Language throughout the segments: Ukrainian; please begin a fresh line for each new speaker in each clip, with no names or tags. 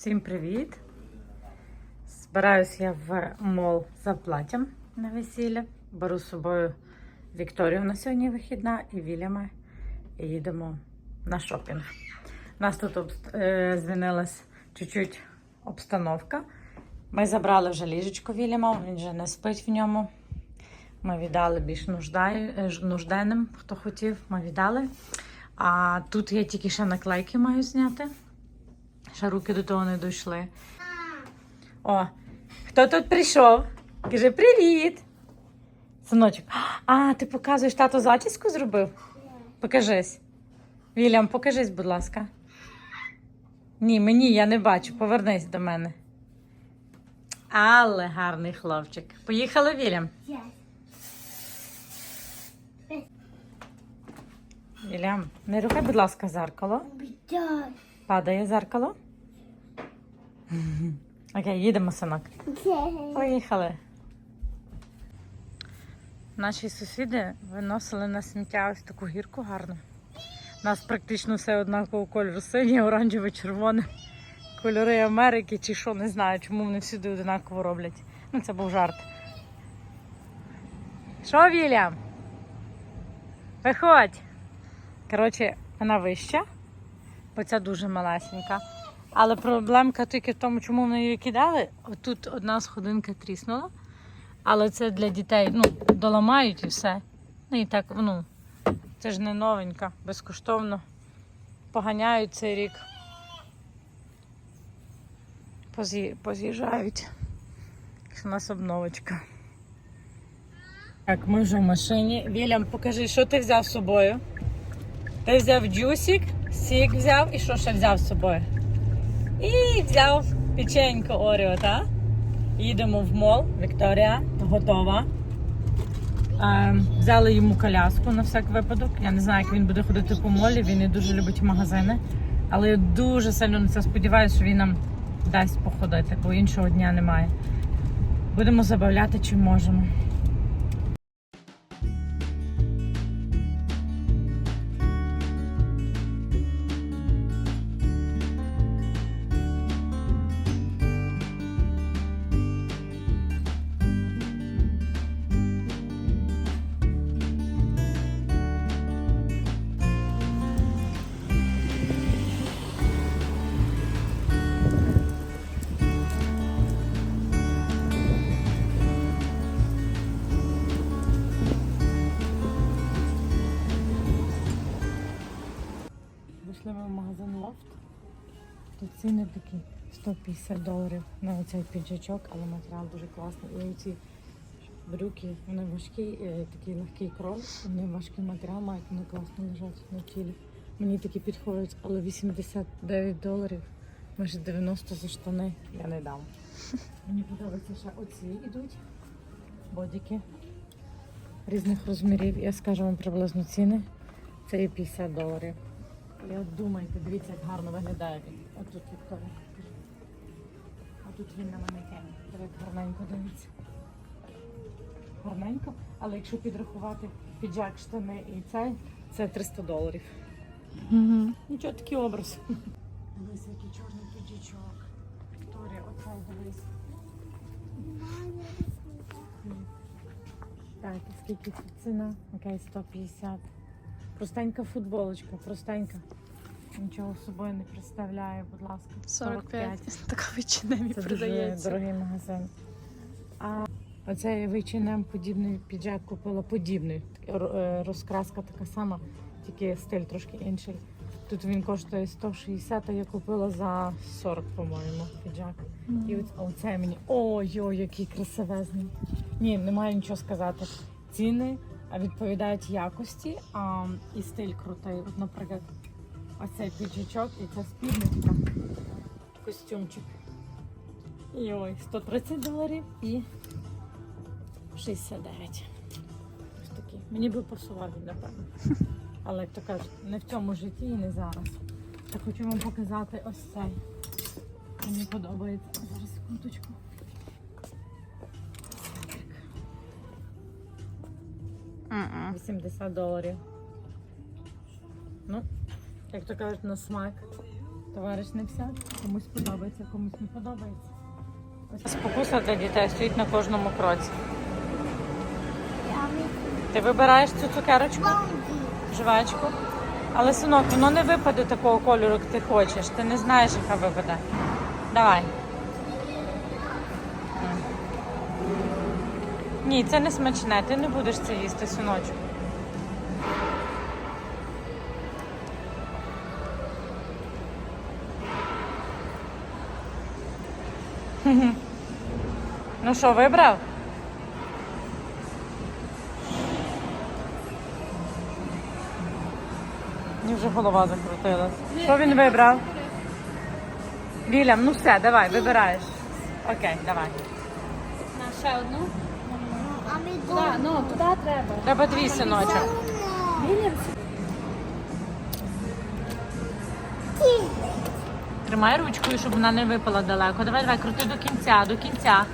Всім привіт! Збираюсь я в мол за платтям на весілля. Беру з собою Вікторію на сьогодні вихідна і Вільяма. І їдемо на шопінг. Нас тут обст- е, змінилась чуть-чуть обстановка. Ми забрали вже ліжечко Вільяма, він вже не спить в ньому. Ми віддали більш нуждаю- е, нужденним, хто хотів, ми віддали. А тут я тільки ще наклейки маю зняти. Ще руки до того не дійшли. О, хто тут прийшов? Каже, привіт! Синочок. А, ти показуєш, тато зачіску зробив? Покажись. Вільям, покажись, будь ласка. Ні, мені я не бачу. Повернись до мене. Але гарний хлопчик. Поїхали, Вільям. Вільям, не рухай, будь ласка, зеркало. Падає зеркало. Окей, їдемо, синок. Поїхали. Наші сусіди виносили на сміття ось таку гірку гарну. У нас практично все однакового кольору. Синє, оранжеве, червоне. Кольори Америки чи що, не знаю, чому вони всюди однаково роблять. Ну, це був жарт. Що, Вільям? Виходь. Коротше, вона вища, бо ця дуже малесенька. Але проблемка тільки в тому, чому вони її кидали. Тут одна сходинка тріснула. Але це для дітей, ну, доламають і все. Ну і так, ну, це ж не новенька, безкоштовно. Поганяють цей рік. Поз'ї- Поз'їжджають. У нас обновочка. Так, ми вже в машині. Вільям, покажи, що ти взяв з собою? Ти взяв джусик, сік взяв і що ще взяв з собою? І взяв печенько Оріо, так? Їдемо в мол. Вікторія готова. Е, взяли йому коляску на всяк випадок. Я не знаю, як він буде ходити по молі. Він не дуже любить магазини. Але я дуже сильно на це сподіваюся, що він нам дасть походити, бо іншого дня немає. Будемо забавляти, чим можемо. Ціни такі 150 доларів на оцей піджачок, але матеріал дуже класний. І оці брюки, вони важкі, такий легкий крой, вони важкий матеріал мають, вони класно лежать на тілі. Мені такі підходять, але 89 доларів, майже 90 за штани я не дам. Мені подобаються ще оці йдуть бодіки різних розмірів. Я скажу вам приблизно ціни. Це є 50 доларів. І от думайте, дивіться, як гарно виглядає він. От тут Вікторія. А тут він на манекені. Як гарненько дивиться. Гарненько, але якщо підрахувати піджак, штани і цей, це 300 доларів.
Угу.
Нічого, такий образ. Дивись, який чорний піджачок. Вікторія, оцей дивись. Так, і скільки тут ціна? Окей, 150. Простенька футболочка, простенька. Нічого собою не представляє, будь ласка.
45. Така відчинемі
Це дуже
продається.
дорогий магазин. А оцей H&M подібний піджак купила подібний. Р- е, Розкраска така сама, тільки стиль трошки інший. Тут він коштує 160, а я купила за 40, по-моєму, піджак. І а оце мені. Ой-ой, який красивезний. Ні, немає нічого сказати. Ціни відповідають якості, а, і стиль крутий. От, наприклад, ось цей піджачок і ця спідничка, костюмчик. І ой, 130 доларів і 69. Ось такі. Мені би пасував він, напевно. Але як то кажуть, не в цьому житті і не зараз. Я хочу вам показати ось цей. Мені подобається. Зараз секундочку.
Мгм.
80 доларів. Ну, як то кажуть, на смак. Товариш не вся. Комусь подобається, комусь не подобається. Ось спокуса для дітей стоїть на кожному кроці. Ти вибираєш цю цукерочку, жвачку. Але, синок, воно не випаде такого кольору, як ти хочеш. Ти не знаєш, яка випаде. Давай. Ні, це не смачне, ти не будеш це їсти, синочок. Ну що, вибрав? Мені вже голова закрутилась. Що він вибрав? Вільям, ну все, давай, вибираєш. Окей, давай.
На ще одну.
А ми
Туди, ну, туди треба.
Треба дві синочок. Тримай ручкою, щоб вона не випала далеко. Давай, давай, крути до кінця, до кінця.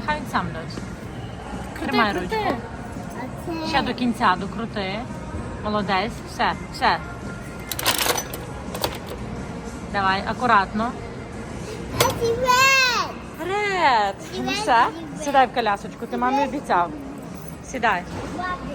Нехай він сам дасть. Тримай ручку.
А
Ще до кінця докрути. Молодець. Все, все. Давай, акуратно. Вперед! Ну все. Сідай в колясочку, ти мамі обіцяв. Сідай.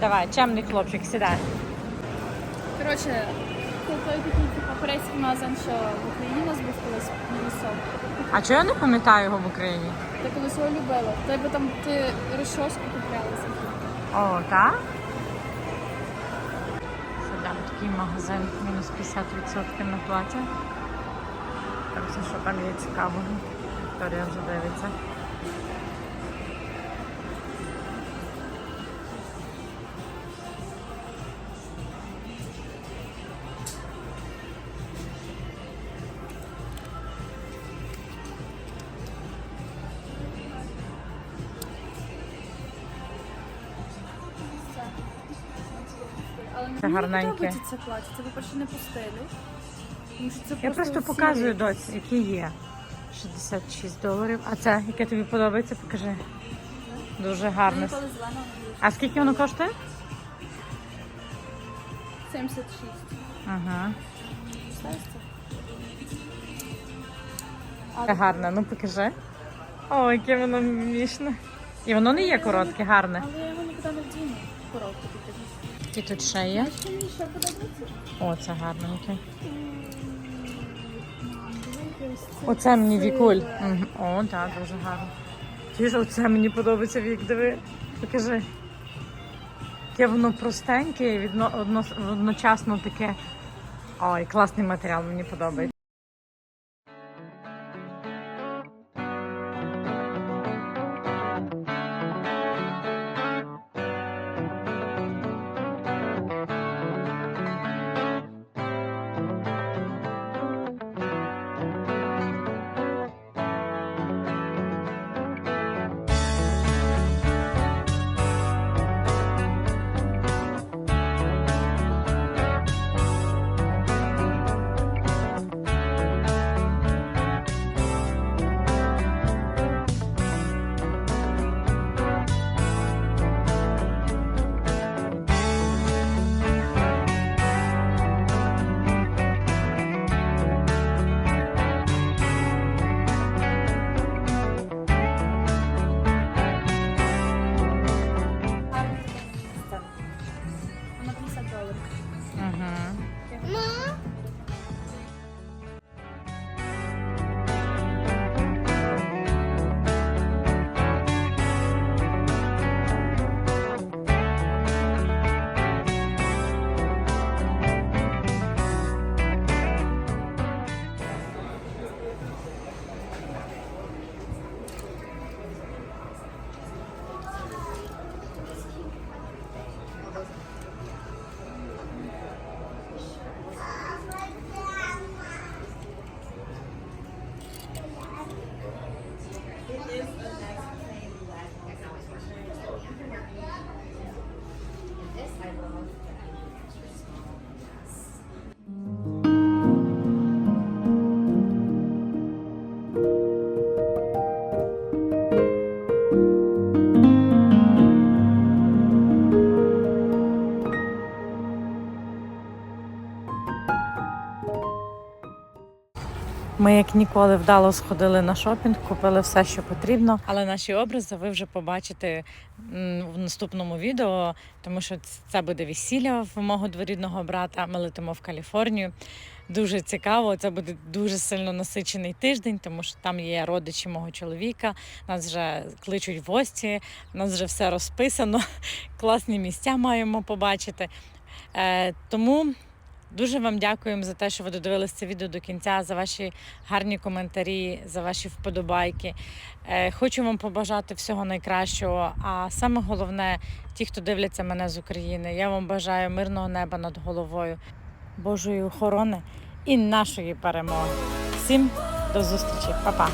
Давай, чемний хлопчик, сідай.
Коротше, це той такий типу, корейський магазин, що в Україні у нас був колись мінусов.
А чого я не пам'ятаю його в Україні?
Ти колись його любила. Тебе там ти розчоску куплялася.
О, так? Сидам такий магазин, мінус 50% на плаття. Так все, що там є цікавого. Вікторія вже дивиться. Це
мені не
гарненьке.
подобається це плаття. Це, по-перше, не по стилю. Тому що це
Я просто
сірий.
показую доці, які є. 66 доларів. А це, яке тобі подобається, покажи. Дуже гарне. А скільки воно коштує?
76.
Ага.
Це?
Гарне, ну покажи. О, яке воно мішне. І воно не є коротке, гарне.
Але я його нікуди не вдіну. Коробку таке.
І тут ще є. О, це гарненьке. Оце мені вікуль. О, так, дуже гарно. Чуєш, оце мені подобається вік, диви. Покажи. Таке воно простеньке і відно, одно, одночасно таке. Ой, класний матеріал, мені подобається. is a як ніколи, вдало сходили на шопінг, купили все, що потрібно. Але наші образи ви вже побачите в наступному відео, тому що це буде весілля в мого дворідного брата. Ми летимо в Каліфорнію. Дуже цікаво. Це буде дуже сильно насичений тиждень, тому що там є родичі мого чоловіка. Нас вже кличуть в гості, нас вже все розписано. Класні місця маємо побачити. Е, тому дуже вам дякуємо за те, що ви додивилися це відео до кінця, за ваші гарні коментарі, за ваші вподобайки. Е, хочу вам побажати всього найкращого. А саме головне, ті, хто дивляться мене з України, я вам бажаю мирного неба над головою, Божої охорони і нашої перемоги. Всім до зустрічі, Па-па!